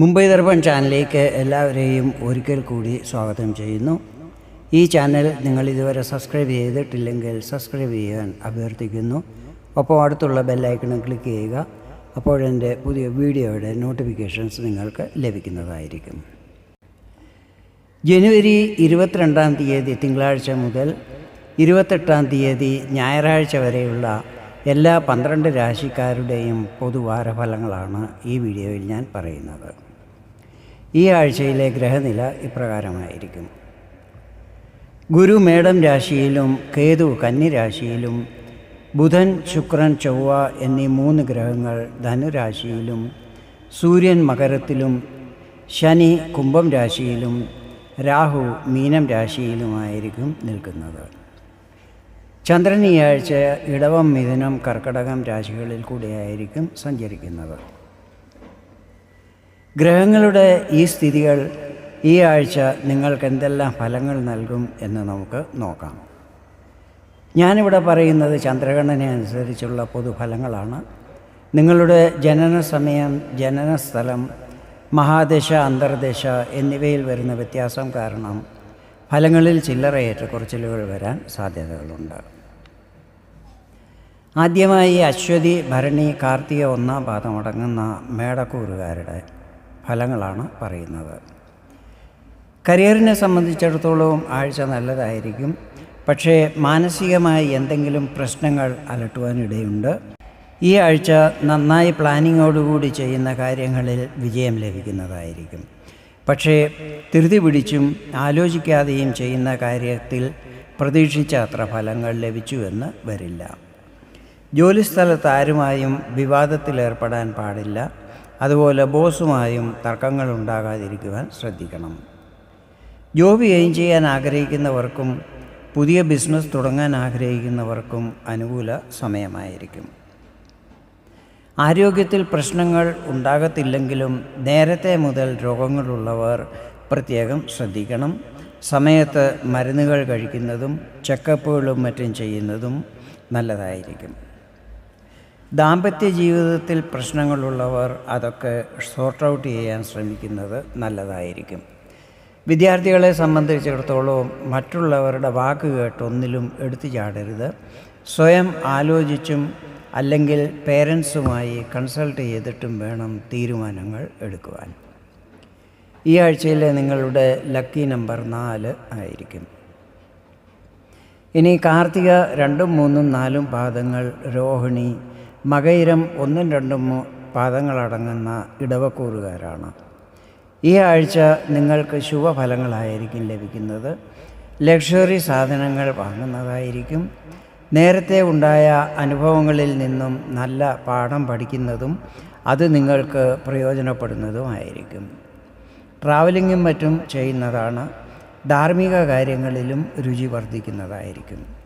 മുംബൈ ദർപ്പൺ ചാനലിലേക്ക് എല്ലാവരെയും ഒരിക്കൽ കൂടി സ്വാഗതം ചെയ്യുന്നു. ഈ ചാനൽ നിങ്ങൾ ഇതുവരെ സബ്സ്ക്രൈബ് ചെയ്തിട്ടില്ലെങ്കിൽ സബ്സ്ക്രൈബ് ചെയ്യാൻ അഭ്യർത്ഥിക്കുന്നു. ഒപ്പം അടുത്തുള്ള ബെല്ലൈക്കണും ക്ലിക്ക് ചെയ്യുക. അപ്പോഴെന്റെ പുതിയ വീഡിയോയുടെ നോട്ടിഫിക്കേഷൻസ് നിങ്ങൾക്ക് ലഭിക്കുന്നതായിരിക്കും. ജനുവരി ഇരുപത്തിരണ്ടാം തീയതി തിങ്കളാഴ്ച മുതൽ ഇരുപത്തെട്ടാം തീയതി ഞായറാഴ്ച വരെയുള്ള എല്ലാ പന്ത്രണ്ട് രാശിക്കാരുടെയും പൊതുവാരഫലങ്ങളാണ് ഈ വീഡിയോയിൽ ഞാൻ പറയുന്നത്. ഈ ആഴ്ചയിലെ ഗ്രഹനില ഇപ്രകാരമായിരിക്കും. ഗുരു മേടം രാശിയിലും കേതു കന്നി രാശിയിലും ബുധൻ ശുക്രൻ ചൊവ്വ എന്നീ മൂന്ന് ഗ്രഹങ്ങൾ ധനുരാശിയിലും സൂര്യൻ മകരത്തിലും ശനി കുംഭം രാശിയിലും രാഹു മീനം രാശിയിലുമായിരിക്കും നിൽക്കുന്നത്. ചന്ദ്രൻ ഈ ആഴ്ച ഇടവം മിഥുനം കർക്കടകം രാശികളിൽ കൂടിയായിരിക്കും സഞ്ചരിക്കുന്നത്. ഗ്രഹങ്ങളുടെ ഈ സ്ഥിതികൾ ഈ ആഴ്ച നിങ്ങൾക്ക് എന്തെല്ലാം ഫലങ്ങൾ നൽകും എന്ന് നമുക്ക് നോക്കാം. ഞാനിവിടെ പറയുന്നത് ചന്ദ്രഗണന അനുസരിച്ചുള്ള പൊതുഫലങ്ങളാണ്. നിങ്ങളുടെ ജനന സമയം ജനന സ്ഥലം മഹാദശ അന്തർദശ എന്നിവയിൽ വരുന്ന വ്യത്യാസം കാരണം ഫലങ്ങളിൽ ചില്ലറ ഏറ്റക്കുറച്ചിലുകൾ വരാൻ സാധ്യതകളുണ്ട്. ആദ്യമായി അശ്വതി ഭരണി കാർത്തിക ഒന്നാം പാദമടങ്ങുന്ന മേടക്കൂറുകാരുടെ ഫലങ്ങളാണ് പറയുന്നത്. കരിയറിനെ സംബന്ധിച്ചിടത്തോളം ആഴ്ച നല്ലതായിരിക്കും. പക്ഷേ മാനസികമായി എന്തെങ്കിലും പ്രശ്നങ്ങൾ അലട്ടുവാനിടയുണ്ട്. ഈ ആഴ്ച നന്നായി പ്ലാനിങ്ങോടുകൂടി ചെയ്യുന്ന കാര്യങ്ങളിൽ വിജയം ലഭിക്കുന്നതായിരിക്കും. പക്ഷേ ധൃതി പിടിച്ചും ആലോചിക്കാതെയും ചെയ്യുന്ന കാര്യത്തിൽ പ്രതീക്ഷിച്ച അത്ര ഫലങ്ങൾ ലഭിച്ചുവെന്ന് വരില്ല. ജോലിസ്ഥലത്ത് ആരുമായും വിവാദത്തിലേർപ്പെടാൻ പാടില്ല. അതുപോലെ ബോസുമായും തർക്കങ്ങൾ ഉണ്ടാകാതിരിക്കുവാൻ ശ്രദ്ധിക്കണം. ജോബ് എയിം ചെയ്യാൻ ആഗ്രഹിക്കുന്നവർക്കും പുതിയ ബിസിനസ് തുടങ്ങാൻ ആഗ്രഹിക്കുന്നവർക്കും അനുകൂല സമയമായിരിക്കും. ആരോഗ്യത്തിൽ പ്രശ്നങ്ങൾ ഉണ്ടാകത്തില്ലെങ്കിലും നേരത്തെ മുതൽ രോഗങ്ങളുള്ളവർ പ്രത്യേകം ശ്രദ്ധിക്കണം. സമയത്ത് മരുന്നുകൾ കഴിക്കുന്നതും ചെക്കപ്പുകളും മറ്റും ചെയ്യുന്നതും നല്ലതായിരിക്കും. ദാമ്പത്യ ജീവിതത്തിൽ പ്രശ്നങ്ങളുള്ളവർ അതൊക്കെ സോർട്ട് ഔട്ട് ചെയ്യാൻ ശ്രമിക്കുന്നത് നല്ലതായിരിക്കും. വിദ്യാർത്ഥികളെ സംബന്ധിച്ചിടത്തോളം മറ്റുള്ളവരുടെ വാക്ക് കേട്ടൊന്നിലും എടുത്തു ചാടരുത്. സ്വയം ആലോചിച്ചും അല്ലെങ്കിൽ പേരൻസുമായി കൺസൾട്ട് ചെയ്തിട്ടും വേണം തീരുമാനങ്ങൾ എടുക്കുവാൻ. ഈ ആഴ്ചയിലെ നിങ്ങളുടെ ലക്കി നമ്പർ നാല് ആയിരിക്കും. ഇനി കാർത്തിക രണ്ടും മൂന്നും നാലും പാദങ്ങൾ രോഹിണി മകയിരം ഒന്നും രണ്ടും പാദങ്ങളടങ്ങുന്ന ഇടവക്കൂറുകാരാണ്. ഈ ആഴ്ച നിങ്ങൾക്ക് ശുഭഫലങ്ങളായിരിക്കും ലഭിക്കുന്നത്. ലക്ഷറി സാധനങ്ങൾ വാങ്ങുന്നതായിരിക്കും. നേരത്തെ ഉണ്ടായ അനുഭവങ്ങളിൽ നിന്നും നല്ല പാഠം പഠിക്കുന്നതും അത് നിങ്ങൾക്ക് പ്രയോജനപ്പെടുന്നതുമായിരിക്കും. ട്രാവലിങ്ങും മറ്റും ചെയ്യുന്നതാണ് ധാർമ്മിക കാര്യങ്ങളിലും രുചി വർദ്ധിക്കുന്നതായിരിക്കും.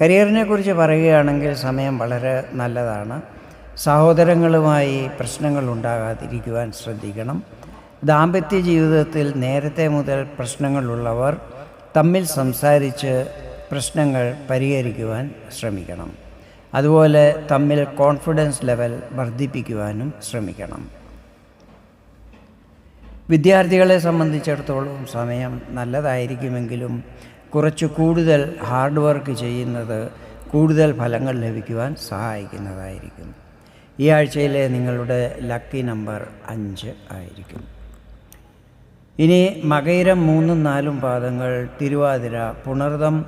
കരിയറിനെക്കുറിച്ച് പറയുകയാണെങ്കിൽ സമയം വളരെ നല്ലതാണ്. സഹോദരങ്ങളുമായി പ്രശ്നങ്ങൾ ഉണ്ടാകാതിരിക്കുവാൻ ശ്രദ്ധിക്കണം. ദാമ്പത്യ ജീവിതത്തിൽ നേരത്തെ മുതൽ പ്രശ്നങ്ങളുള്ളവർ തമ്മിൽ സംസാരിച്ച് പ്രശ്നങ്ങൾ പരിഹരിക്കുവാൻ ശ്രമിക്കണം. അതുപോലെ തമ്മിൽ കോൺഫിഡൻസ് ലെവൽ വർദ്ധിപ്പിക്കുവാനും ശ്രമിക്കണം. വിദ്യാർത്ഥികളെ സംബന്ധിച്ചിടത്തോളം സമയം നല്ലതായിരിക്കുമെങ്കിലും കുറച്ച് കൂടുതൽ ഹാർഡ് വർക്ക് ചെയ്യുന്നത് കൂടുതൽ ഫലങ്ങൾ ലഭിക്കുവാൻ സഹായിക്കുന്നതായിരിക്കും. ഈ ആഴ്ചയിലെ നിങ്ങളുടെ ലക്കി നമ്പർ അഞ്ച് ആയിരിക്കും. ഇനി മകയിരം മൂന്നും നാലും പാദങ്ങൾ തിരുവാതിര പുണർതം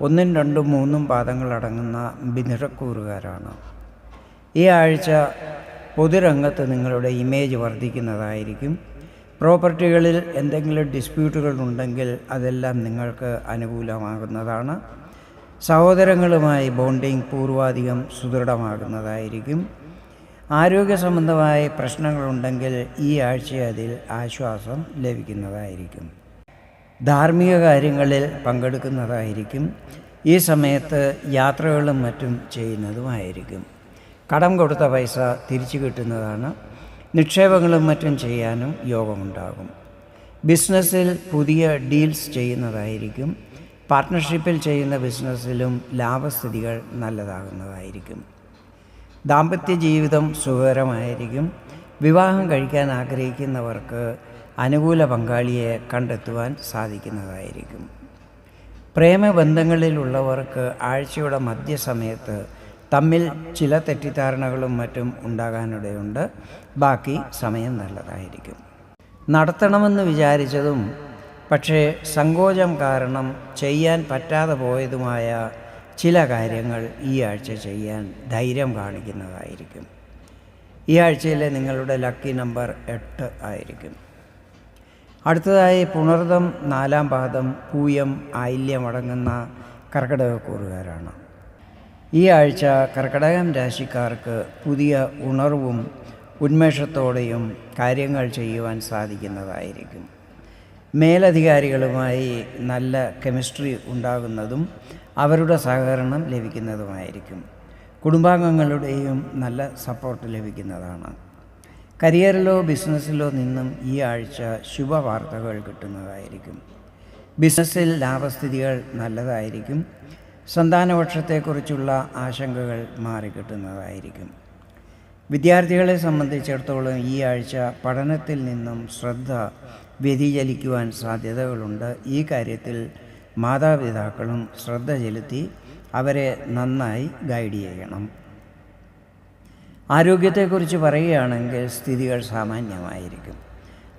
ഒന്നും രണ്ടും മൂന്നും പാദങ്ങൾ അടങ്ങുന്ന ബിനിറക്കൂറുകാരാണ്. ഈ ആഴ്ച പൊതുരംഗത്ത് നിങ്ങളുടെ ഇമേജ് വർദ്ധിക്കുന്നതായിരിക്കും. പ്രോപ്പർട്ടികളിൽ എന്തെങ്കിലും ഡിസ്പ്യൂട്ടുകൾ ഉണ്ടെങ്കിൽ അതെല്ലാം നിങ്ങൾക്ക് അനുകൂലമാകുന്നതാണ്. സഹോദരങ്ങളുമായി ബോണ്ടിങ് പൂർവാധികം സുദൃഢമാകുന്നതായിരിക്കും. ആരോഗ്യ സംബന്ധമായ പ്രശ്നങ്ങളുണ്ടെങ്കിൽ ഈ ആഴ്ച അതിൽ ആശ്വാസം ലഭിക്കുന്നതായിരിക്കും. ധാർമ്മിക കാര്യങ്ങളിൽ പങ്കെടുക്കുന്നതായിരിക്കും. ഈ സമയത്ത് യാത്രകളും മറ്റും ചെയ്യുന്നതുമായിരിക്കും. കടം കൊടുത്ത പൈസ തിരിച്ചു കിട്ടുന്നതാണ്. നിക്ഷേപങ്ങളും മറ്റും ചെയ്യാനും യോഗമുണ്ടാകും. ബിസിനസ്സിൽ പുതിയ ഡീൽസ് ചെയ്യുന്നതായിരിക്കും. പാർട്ട്ണർഷിപ്പിൽ ചെയ്യുന്ന ബിസിനസ്സിലും ലാഭസ്ഥിതികൾ നല്ലതാകുന്നതായിരിക്കും. ദാമ്പത്യ ജീവിതം സുഖകരമായിരിക്കും. വിവാഹം കഴിക്കാൻ ആഗ്രഹിക്കുന്നവർക്ക് അനുകൂല പങ്കാളിയെ കണ്ടെത്തുവാൻ സാധിക്കുന്നതായിരിക്കും. പ്രേമബന്ധങ്ങളിലുള്ളവർക്ക് ആഴ്ചയുടെ മധ്യസമയത്ത് തമ്മിൽ ചില തെറ്റിദ്ധാരണകളും മറ്റും ഉണ്ടാകാനിടയുണ്ട്. ബാക്കി സമയം നല്ലതായിരിക്കും. നടത്തണമെന്ന് വിചാരിച്ചതും പക്ഷേ സങ്കോചം കാരണം ചെയ്യാൻ പറ്റാതെ പോയതുമായ ചില കാര്യങ്ങൾ ഈ ആഴ്ച ചെയ്യാൻ ധൈര്യം കാണിക്കുന്നതായിരിക്കും. ഈ ആഴ്ചയിലെ നിങ്ങളുടെ ലക്കി നമ്പർ എട്ട് ആയിരിക്കും. അടുത്തതായി പുണർദം നാലാം പാദം പൂയം ആയില്യമടങ്ങുന്ന കർക്കിടകക്കൂറുകാരാണ്. ഈ ആഴ്ച കർക്കിടകം രാശിക്കാർക്ക് പുതിയ ഉണർവും ഉന്മേഷത്തോടെയും കാര്യങ്ങൾ ചെയ്യുവാൻ സാധിക്കുന്നതായിരിക്കും. മേലധികാരികളുമായി നല്ല കെമിസ്ട്രി ഉണ്ടാകുന്നതും അവരുടെ സഹകരണം ലഭിക്കുന്നതുമായിരിക്കും. കുടുംബാംഗങ്ങളുടെയും നല്ല സപ്പോർട്ട് ലഭിക്കുന്നതാണ്. കരിയറിലോ ബിസിനസ്സിലോ നിന്നും ഈ ആഴ്ച ശുഭവാർത്തകൾ കിട്ടുന്നതായിരിക്കും. ബിസിനസ്സിൽ ലാഭസ്ഥിതികൾ നല്ലതായിരിക്കും. സന്താനപക്ഷത്തെക്കുറിച്ചുള്ള ആശങ്കകൾ മാറിക്കിട്ടുന്നതായിരിക്കും. വിദ്യാർത്ഥികളെ സംബന്ധിച്ചിടത്തോളം ഈ ആഴ്ച പഠനത്തിൽ നിന്നും ശ്രദ്ധ വ്യതിചലിക്കുവാൻ സാധ്യതകളുണ്ട്. ഈ കാര്യത്തിൽ മാതാപിതാക്കളും ശ്രദ്ധ ചെലുത്തി അവരെ നന്നായി ഗൈഡ് ചെയ്യണം. ആരോഗ്യത്തെക്കുറിച്ച് പറയുകയാണെങ്കിൽ സ്ഥിതികൾ സാമാന്യമായിരിക്കും.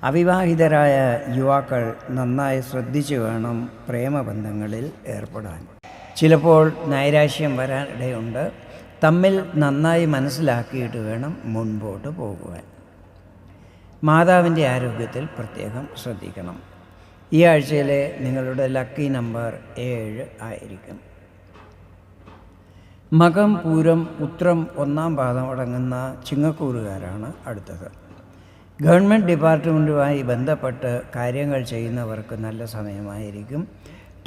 അവിവാഹിതരായ യുവാക്കൾ നന്നായി ശ്രദ്ധിച്ചു വേണം പ്രേമബന്ധങ്ങളിൽ ഏർപ്പെടാൻ. ചിലപ്പോൾ നൈരാശ്യം വരാൻ ഇടയുണ്ട് തമ്മിൽ നന്നായി മനസ്സിലാക്കിയിട്ട് വേണം മുൻപോട്ട് പോകുവാൻ. മാതാവിന്റെ ആരോഗ്യത്തിൽ പ്രത്യേകം ശ്രദ്ധിക്കണം. ഈ ആഴ്ചയിലെ നിങ്ങളുടെ ലക്കി നമ്പർ ഏഴ് ആയിരിക്കും. മകം പൂരം ഉത്രം ഒന്നാം പാദം അടങ്ങുന്ന ചിങ്ങക്കൂറുകാരാണ് അടുത്തത്. ഗവൺമെന്റ് ഡിപ്പാർട്ട്മെന്റുമായി ബന്ധപ്പെട്ട് കാര്യങ്ങൾ ചെയ്യുന്നവർക്ക് നല്ല സമയമായിരിക്കും.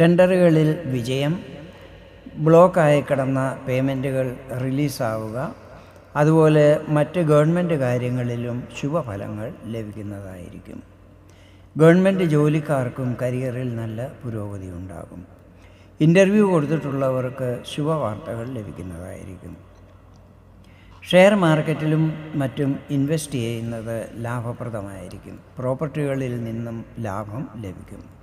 ടെൻഡറുകളിൽ വിജയം ബ്ലോക്കായി കിടന്ന പേയ്മെന്റുകൾ റിലീസാവുക. അതുപോലെ മറ്റ് ഗവൺമെന്റ് കാര്യങ്ങളിലും ശുഭഫലങ്ങൾ ലഭിക്കുന്നതായിരിക്കും. ഗവൺമെന്റ് ജോലിക്കാർക്കും കരിയറിൽ നല്ല പുരോഗതി ഉണ്ടാകും. ഇന്റർവ്യൂ കൊടുത്തിട്ടുള്ളവർക്ക് ശുഭവാർത്തകൾ ലഭിക്കുന്നതായിരിക്കും. ഷെയർ മാർക്കറ്റിലും മറ്റും ഇൻവെസ്റ്റ് ചെയ്യുന്നത് ലാഭപ്രദമായിരിക്കും. പ്രോപ്പർട്ടികളിൽ നിന്നും ലാഭം ലഭിക്കും.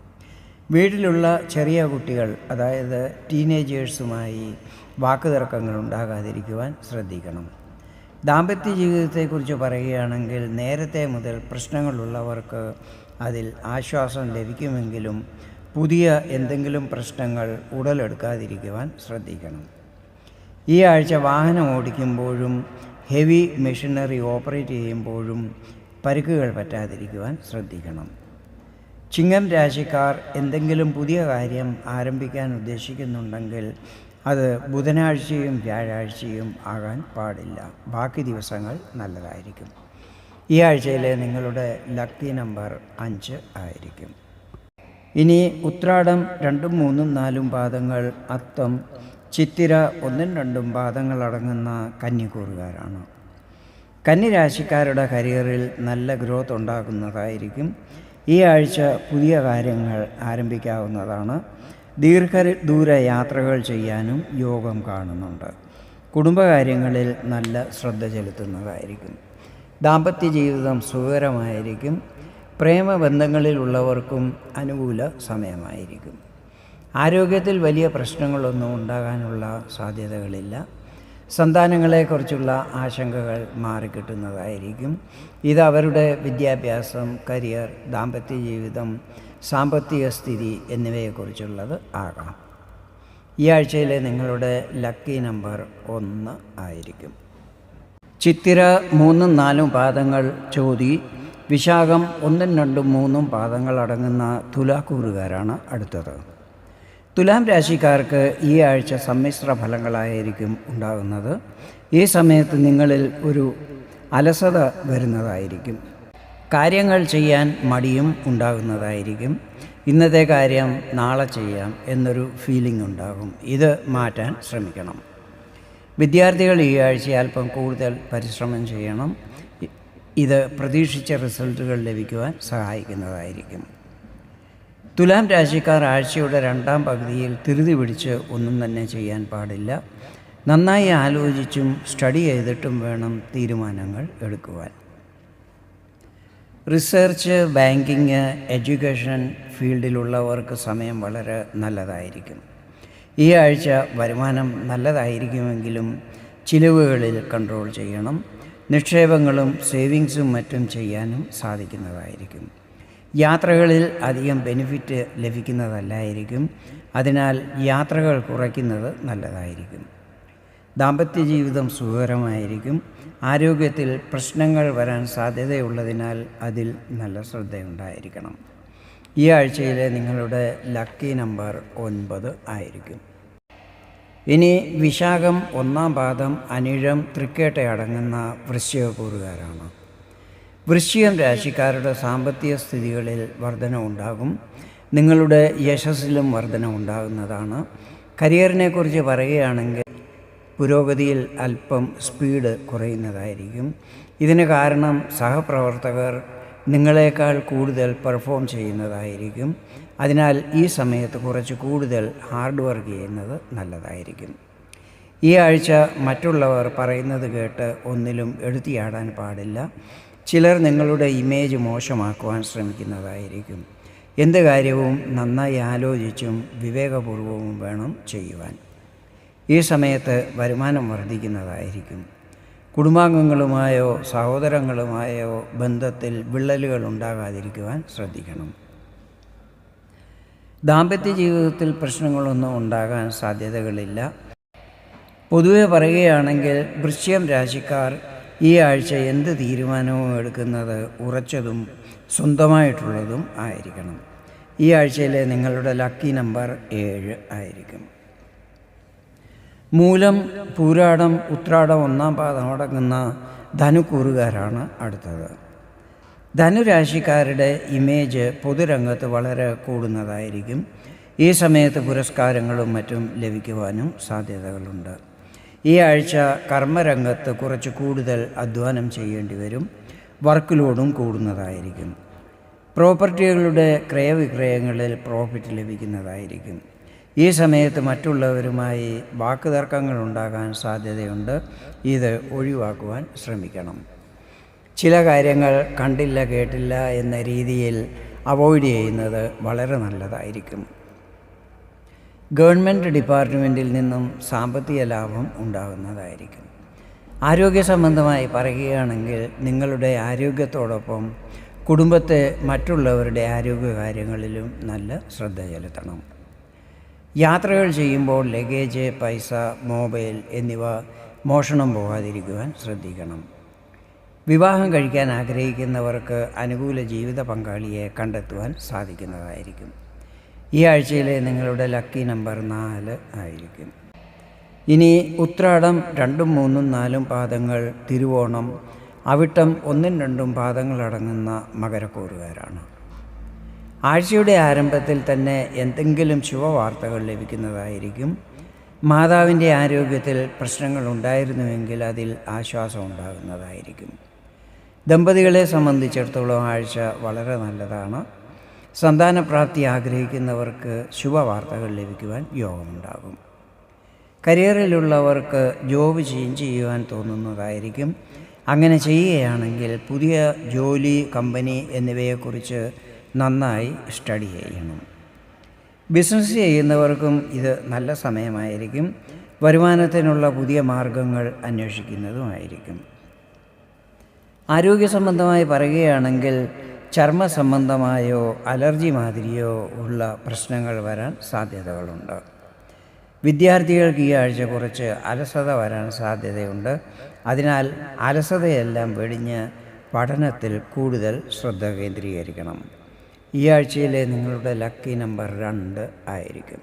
വീട്ടിലുള്ള ചെറിയ കുട്ടികൾ അതായത് ടീനേജേഴ്സുമായി വാക്കുതർക്കങ്ങൾ ഉണ്ടാകാതിരിക്കുവാൻ ശ്രദ്ധിക്കണം. ദാമ്പത്യ ജീവിതത്തെക്കുറിച്ച് പറയുകയാണെങ്കിൽ നേരത്തെ മുതൽ പ്രശ്നങ്ങളുള്ളവർക്ക് അതിൽ ആശ്വാസം ലഭിക്കുമെങ്കിലും പുതിയ എന്തെങ്കിലും പ്രശ്നങ്ങൾ ഉടലെടുക്കാതിരിക്കുവാൻ ശ്രദ്ധിക്കണം. ഈ ആഴ്ച വാഹനം ഓടിക്കുമ്പോഴും ഹെവി മെഷീനറി ഓപ്പറേറ്റ് ചെയ്യുമ്പോഴും പരിക്കുകൾ പറ്റാതിരിക്കുവാൻ ശ്രദ്ധിക്കണം. ചിങ്ങം രാശിക്കാർ എന്തെങ്കിലും പുതിയ കാര്യം ആരംഭിക്കാൻ ഉദ്ദേശിക്കുന്നുണ്ടെങ്കിൽ അത് ബുധനാഴ്ചയും വ്യാഴാഴ്ചയും ആകാൻ പാടില്ല. ബാക്കി ദിവസങ്ങൾ നല്ലതായിരിക്കും. ഈ ആഴ്ചയിലെ നിങ്ങളുടെ ലക്കി നമ്പർ അഞ്ച് ആയിരിക്കും. ഇനി ഉത്രാടം രണ്ടും മൂന്നും നാലും പാദങ്ങൾ അത്തം ചിത്തിര ഒന്നും രണ്ടും പാദങ്ങൾ അടങ്ങുന്ന കന്നിക്കൂറുകാരാണ്. കന്നിരാശിക്കാരുടെ കരിയറിൽ നല്ല ഗ്രോത്ത് ഉണ്ടാകുന്നതായിരിക്കും ഈ ആഴ്ച പുതിയ കാര്യങ്ങൾ ആരംഭിക്കാവുന്നതാണ്. ദീർഘ ദൂര യാത്രകൾ ചെയ്യാനും യോഗം കാണുന്നുണ്ട്. കുടുംബകാര്യങ്ങളിൽ നല്ല ശ്രദ്ധ ചെലുത്തുന്നതായിരിക്കും. ദാമ്പത്യ ജീവിതം സുഖകരമായിരിക്കും. പ്രേമബന്ധങ്ങളിലുള്ളവർക്കും അനുകൂല സമയമായിരിക്കും. ആരോഗ്യത്തിൽ വലിയ പ്രശ്നങ്ങളൊന്നും ഉണ്ടാകാനുള്ള സാധ്യതകളില്ല. സന്താനങ്ങളെക്കുറിച്ചുള്ള ആശങ്കകൾ മാറിക്കിട്ടുന്നതായിരിക്കും. ഇത് അവരുടെ വിദ്യാഭ്യാസം കരിയർ ദാമ്പത്യ ജീവിതം സാമ്പത്തിക സ്ഥിതി എന്നിവയെക്കുറിച്ചുള്ളത് ആകാം. ഈ ആഴ്ചയിലെ നിങ്ങളുടെ ലക്കി നമ്പർ ഒന്ന് ആയിരിക്കും. ചിത്തിര മൂന്നും നാലും പാദങ്ങൾ ചോതി വിശാഖം ഒന്നും രണ്ടും മൂന്നും പാദങ്ങൾ അടങ്ങുന്ന തുലാക്കൂറുകാരാണ് അടുത്തത്. തുലാം രാശിക്കാർക്ക് ഈ ആഴ്ച സമ്മിശ്ര ഫലങ്ങളായിരിക്കും ഉണ്ടാകുന്നത്. ഈ സമയത്ത് നിങ്ങളിൽ ഒരു അലസത വരുന്നതായിരിക്കും. കാര്യങ്ങൾ ചെയ്യാൻ മടിയും ഉണ്ടാകുന്നതായിരിക്കും. ഇന്നത്തെ കാര്യം നാളെ ചെയ്യാം എന്നൊരു ഫീലിംഗ് ഉണ്ടാകും. ഇത് മാറ്റാൻ ശ്രമിക്കണം. വിദ്യാർത്ഥികൾ ഈ ആഴ്ച അല്പം കൂടുതൽ പരിശ്രമം ചെയ്യണം. ഇത് പ്രതീക്ഷിച്ച റിസൾട്ടുകൾ ലഭിക്കുവാൻ സഹായിക്കുന്നതായിരിക്കും. തുലാം രാശിക്കാർ ആഴ്ചയുടെ രണ്ടാം പകുതിയിൽ ധൃതി പിടിച്ച് ഒന്നും തന്നെ ചെയ്യാൻ പാടില്ല. നന്നായി ആലോചിച്ചും സ്റ്റഡി ചെയ്തിട്ടും വേണം തീരുമാനങ്ങൾ എടുക്കുവാൻ. റിസർച്ച് ബാങ്കിങ് എഡ്യൂക്കേഷൻ ഫീൽഡിലുള്ളവർക്ക് സമയം വളരെ നല്ലതായിരിക്കും. ഈ ആഴ്ച വരുമാനം നല്ലതായിരിക്കുമെങ്കിലും ചിലവുകളിൽ കൺട്രോൾ ചെയ്യണം. നിക്ഷേപങ്ങളും സേവിങ്സും മറ്റും ചെയ്യാനും സാധിക്കുന്നതായിരിക്കും. യാത്രകളിൽ അധികം ബെനിഫിറ്റ് ലഭിക്കുന്നതല്ലായിരിക്കും. അതിനാൽ യാത്രകൾ കുറയ്ക്കുന്നത് നല്ലതായിരിക്കും. ദാമ്പത്യ ജീവിതം സുഖകരമായിരിക്കും. ആരോഗ്യത്തിൽ പ്രശ്നങ്ങൾ വരാൻ സാധ്യതയുള്ളതിനാൽ അതിൽ നല്ല ശ്രദ്ധയുണ്ടായിരിക്കണം. ഈ ആഴ്ചയിലെ നിങ്ങളുടെ ലക്കി നമ്പർ ഒൻപത് ആയിരിക്കും. ഇനി വിശാഖം ഒന്നാം പാദം അനിഴം തൃക്കേട്ട അടങ്ങുന്ന വൃശ്ചികം രാശിക്കാരുടെ സാമ്പത്തിക സ്ഥിതികളിൽ വർധനവുണ്ടാകും. നിങ്ങളുടെ യശസ്സിലും വർധന ഉണ്ടാകുന്നതാണ് കരിയറിനെക്കുറിച്ച് പറയുകയാണെങ്കിൽ പുരോഗതിയിൽ അല്പം സ്പീഡ് കുറയുന്നതായിരിക്കും. ഇതിന് കാരണം സഹപ്രവർത്തകർ നിങ്ങളെക്കാൾ കൂടുതൽ പെർഫോം ചെയ്യുന്നതായിരിക്കും. അതിനാൽ ഈ സമയത്ത് കുറച്ച് കൂടുതൽ ഹാർഡ് വർക്ക് ചെയ്യുന്നത് നല്ലതായിരിക്കും. ഈ ആഴ്ച മറ്റുള്ളവർ പറയുന്നത് കേട്ട് ഒന്നിലും എടുത്തിയാടാൻ പാടില്ല. ചിലർ നിങ്ങളുടെ ഇമേജ് മോശമാക്കുവാൻ ശ്രമിക്കുന്നതായിരിക്കും. എന്ത് കാര്യവും നന്നായി ആലോചിച്ചും വിവേകപൂർവവും വേണം ചെയ്യുവാൻ. ഈ സമയത്ത് വരുമാനം വർദ്ധിക്കുന്നതായിരിക്കും. കുടുംബാംഗങ്ങളുമായോ സഹോദരങ്ങളുമായോ ബന്ധത്തിൽ വിള്ളലുകൾ ഉണ്ടാകാതിരിക്കുവാൻ ശ്രദ്ധിക്കണം. ദാമ്പത്യ ജീവിതത്തിൽ പ്രശ്നങ്ങളൊന്നും ഉണ്ടാകാൻ സാധ്യതകളില്ല. പൊതുവെ പറയുകയാണെങ്കിൽ വൃശ്ചികം രാശിക്കാർ ഈ ആഴ്ച എന്ത് തീരുമാനവും എടുക്കുന്നത് ഉറച്ചതും സ്വന്തമായിട്ടുള്ളതും ആയിരിക്കണം. ഈ ആഴ്ചയിലെ നിങ്ങളുടെ ലക്കി നമ്പർ ഏഴ് ആയിരിക്കും. മൂലം പൂരാടം ഉത്രാടം ഒന്നാം പാദം അടങ്ങുന്ന ധനുക്കൂറുകാരാണ് അടുത്തത്. ധനുരാശിക്കാരുടെ ഇമേജ് പൊതുരംഗത്ത് വളരെ കൂടുന്നതായിരിക്കും. ഈ സമയത്ത് പുരസ്കാരങ്ങളും മറ്റും ലഭിക്കുവാനും സാധ്യതകളുണ്ട്. ഈ ആഴ്ച കർമ്മരംഗത്ത് കുറച്ച് കൂടുതൽ അധ്വാനം ചെയ്യേണ്ടി വരും. വർക്ക് ലോഡും കൂടുന്നതായിരിക്കും. പ്രോപ്പർട്ടികളുടെ ക്രയവിക്രയങ്ങളിൽ പ്രോഫിറ്റ് ലഭിക്കുന്നതായിരിക്കും. ഈ സമയത്ത് മറ്റുള്ളവരുമായി വാക്കുതർക്കങ്ങൾ ഉണ്ടാകാൻ സാധ്യതയുണ്ട്. ഇത് ഒഴിവാക്കുവാൻ ശ്രമിക്കണം. ചില കാര്യങ്ങൾ കണ്ടില്ല കേട്ടില്ല എന്ന രീതിയിൽ അവോയ്ഡ് ചെയ്യുന്നത് വളരെ നല്ലതായിരിക്കും. ഗവൺമെന്റ് ഡിപ്പാർട്ട്മെന്റിൽ നിന്നും സാമ്പത്തിക ലാഭം ഉണ്ടാകുന്നതായിരിക്കും. ആരോഗ്യ സംബന്ധമായി പറയുകയാണെങ്കിൽ നിങ്ങളുടെ ആരോഗ്യത്തോടൊപ്പം കുടുംബത്തെ മറ്റുള്ളവരുടെ ആരോഗ്യ കാര്യങ്ങളിലും നല്ല ശ്രദ്ധ ചെലുത്തണം. യാത്രകൾ ചെയ്യുമ്പോൾ ലഗേജ് പൈസ മൊബൈൽ എന്നിവ മോഷണം പോകാതിരിക്കുവാൻ ശ്രദ്ധിക്കണം. വിവാഹം കഴിക്കാൻ ആഗ്രഹിക്കുന്നവർക്ക് അനുകൂല ജീവിത പങ്കാളിയെ കണ്ടെത്തുവാൻ സാധിക്കുന്നതായിരിക്കും. ഈ ആഴ്ചയിലെ നിങ്ങളുടെ ലക്കി നമ്പർ നാല് ആയിരിക്കും. ഇനി ഉത്രാടം രണ്ടും മൂന്നും നാലും പാദങ്ങൾ തിരുവോണം അവിട്ടം ഒന്നും രണ്ടും പാദങ്ങളടങ്ങുന്ന മകരക്കൂറുകാരാണ്. ആഴ്ചയുടെ ആരംഭത്തിൽ തന്നെ എന്തെങ്കിലും ശുഭവാർത്തകൾ ലഭിക്കുന്നതായിരിക്കും. മാതാവിന്റെ ആരോഗ്യത്തിൽ പ്രശ്നങ്ങൾ ഉണ്ടായിരുന്നുവെങ്കിൽ അതിൽ ആശ്വാസം ഉണ്ടാകുന്നതായിരിക്കും. ദമ്പതികളെ സംബന്ധിച്ചിടത്തോളം ആഴ്ച വളരെ നല്ലതാണ്. സന്താനപ്രാപ്തി ആഗ്രഹിക്കുന്നവർക്ക് ശുഭവാർത്തകൾ ലഭിക്കുവാൻ യോഗമുണ്ടാകും. കരിയറിലുള്ളവർക്ക് ജോബ് ചേഞ്ച് ചെയ്യുവാൻ തോന്നുന്നതായിരിക്കും. അങ്ങനെ ചെയ്യുകയാണെങ്കിൽ പുതിയ ജോലി കമ്പനി എന്നിവയെക്കുറിച്ച് നന്നായി സ്റ്റഡി ചെയ്യണം. ബിസിനസ് ചെയ്യുന്നവർക്കും ഇത് നല്ല സമയമായിരിക്കും. വരുമാനത്തിനുള്ള പുതിയ മാർഗങ്ങൾ അന്വേഷിക്കുന്നതുമായിരിക്കും. ആരോഗ്യ സംബന്ധമായി പറയുകയാണെങ്കിൽ ചർമ്മ സംബന്ധമായോ അലർജി മാതിരിയോ ഉള്ള പ്രശ്നങ്ങൾ വരാൻ സാധ്യതകളുണ്ട്. വിദ്യാർത്ഥികൾക്ക് ഈ ആഴ്ച കുറച്ച് അലസത വരാൻ സാധ്യതയുണ്ട്. അതിനാൽ അലസതയെല്ലാം വെടിഞ്ഞ് പഠനത്തിൽ കൂടുതൽ ശ്രദ്ധ കേന്ദ്രീകരിക്കണം. ഈ ആഴ്ചയിലെ നിങ്ങളുടെ ലക്കി നമ്പർ രണ്ട് ആയിരിക്കും.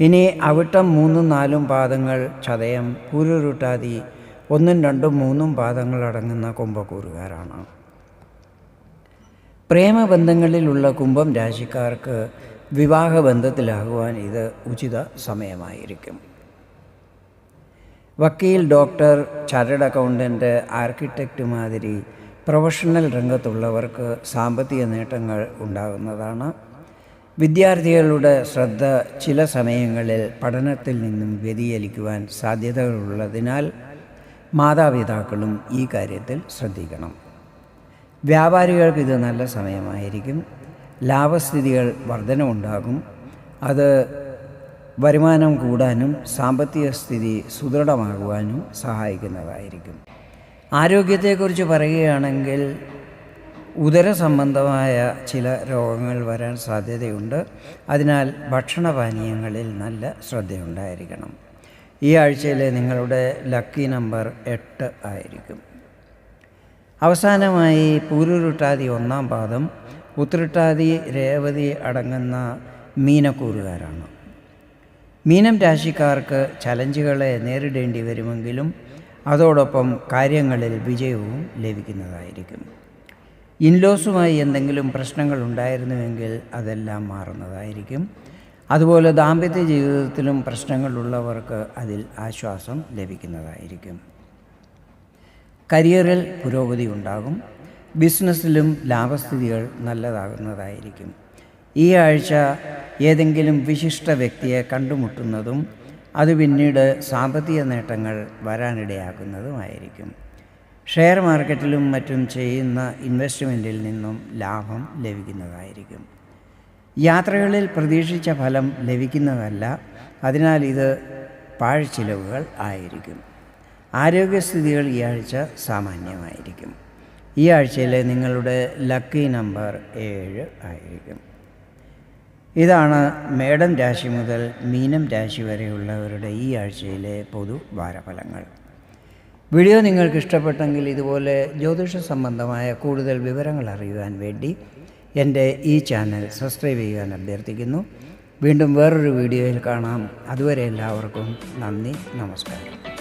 ഇനി അവിട്ടം മൂന്നും നാലും പാദങ്ങൾ ചതയം പൂരുരുട്ടാതി ഒന്നും രണ്ടും മൂന്നും പാദങ്ങൾ അടങ്ങുന്ന കുംഭക്കൂറുകാരാണ്. പ്രേമബന്ധങ്ങളിലുള്ള കുംഭം രാശിക്കാർക്ക് വിവാഹബന്ധത്തിലാകുവാൻ ഇത് ഉചിത സമയമായിരിക്കും. വക്കീൽ ഡോക്ടർ ചാർട്ടേഡ് അക്കൗണ്ടന്റ് ആർക്കിടെക്റ്റ് മാതിരി പ്രൊഫഷണൽ രംഗത്തുള്ളവർക്ക് സാമ്പത്തിക നേട്ടങ്ങൾ ഉണ്ടാകുന്നതാണ്. വിദ്യാർത്ഥികളുടെ ശ്രദ്ധ ചില സമയങ്ങളിൽ പഠനത്തിൽ നിന്നും വ്യതിചലിക്കുവാൻ സാധ്യതകളുള്ളതിനാൽ മാതാപിതാക്കളും ഈ കാര്യത്തിൽ ശ്രദ്ധിക്കണം. വ്യാപാരികൾക്ക് ഇത് നല്ല സമയമായിരിക്കും. ലാഭസ്ഥിതികൾ വർധനമുണ്ടാകും അത് വരുമാനം കൂടാനും സാമ്പത്തിക സ്ഥിതി സുദൃഢമാകുവാനും സഹായിക്കുന്നതായിരിക്കും. ആരോഗ്യത്തെക്കുറിച്ച് പറയുകയാണെങ്കിൽ ഉദര സംബന്ധമായ ചില രോഗങ്ങൾ വരാൻ സാധ്യതയുണ്ട്. അതിനാൽ ഭക്ഷണപാനീയങ്ങളിൽ നല്ല ശ്രദ്ധയുണ്ടായിരിക്കണം. ഈ ആഴ്ചയിലെ നിങ്ങളുടെ ലക്കി നമ്പർ എട്ട് ആയിരിക്കും. അവസാനമായി പൂരുരുട്ടാതി ഒന്നാം പാദം ഉത്രട്ടാതി രേവതി അടങ്ങുന്ന മീനക്കൂറുകാരാണ്. മീനം രാശിക്കാർക്ക് ചലഞ്ചുകളെ നേരിടേണ്ടി വരുമെങ്കിലും അതോടൊപ്പം കാര്യങ്ങളിൽ വിജയവും ലഭിക്കുന്നതായിരിക്കും. ഇൻലോസുമായി എന്തെങ്കിലും പ്രശ്നങ്ങൾ ഉണ്ടായിരുന്നുവെങ്കിൽ അതെല്ലാം മാറുന്നതായിരിക്കും. അതുപോലെ ദാമ്പത്യ ജീവിതത്തിലും പ്രശ്നങ്ങളുള്ളവർക്ക് അതിൽ ആശ്വാസം ലഭിക്കുന്നതായിരിക്കും. കരിയറിൽ പുരോഗതി ഉണ്ടാകും. ബിസിനസ്സിലും ലാഭസ്ഥിതികൾ നല്ലതാകുന്നതായിരിക്കും. ഈ ആഴ്ച ഏതെങ്കിലും വിശിഷ്ട വ്യക്തിയെ കണ്ടുമുട്ടുന്നതും അത് പിന്നീട് സാമ്പത്തിക നേട്ടങ്ങൾ വരാനിടയാക്കുന്നതുമായിരിക്കും ഷെയർ മാർക്കറ്റിലും മറ്റും ചെയ്യുന്ന ഇൻവെസ്റ്റ്മെന്റിൽ നിന്നും ലാഭം ലഭിക്കുന്നതായിരിക്കും. യാത്രകളിൽ പ്രതീക്ഷിച്ച ഫലം ലഭിക്കുന്നതല്ല അതിനാൽ ഇത് പാഴ്ചിലവുകൾ ആയിരിക്കും. ആരോഗ്യസ്ഥിതികൾ ഈ ആഴ്ച സാമാന്യമായിരിക്കും. ഈ ആഴ്ചയിലെ നിങ്ങളുടെ ലക്കി നമ്പർ ഏഴ് ആയിരിക്കും. ഇതാണ് മേടം രാശി മുതൽ മീനം രാശി വരെയുള്ളവരുടെ ഈ ആഴ്ചയിലെ പൊതു വാരഫലങ്ങൾ. വീഡിയോ നിങ്ങൾക്ക് ഇഷ്ടപ്പെട്ടെങ്കിൽ ഇതുപോലെ ജ്യോതിഷ സംബന്ധമായ കൂടുതൽ വിവരങ്ങൾ അറിയുവാൻ വേണ്ടി എന്റെ ഈ ചാനൽ സബ്സ്ക്രൈബ് ചെയ്യാൻ അഭ്യർത്ഥിക്കുന്നു. വീണ്ടും വേറൊരു വീഡിയോയിൽ കാണാം. അതുവരെ എല്ലാവർക്കും നന്ദി നമസ്കാരം.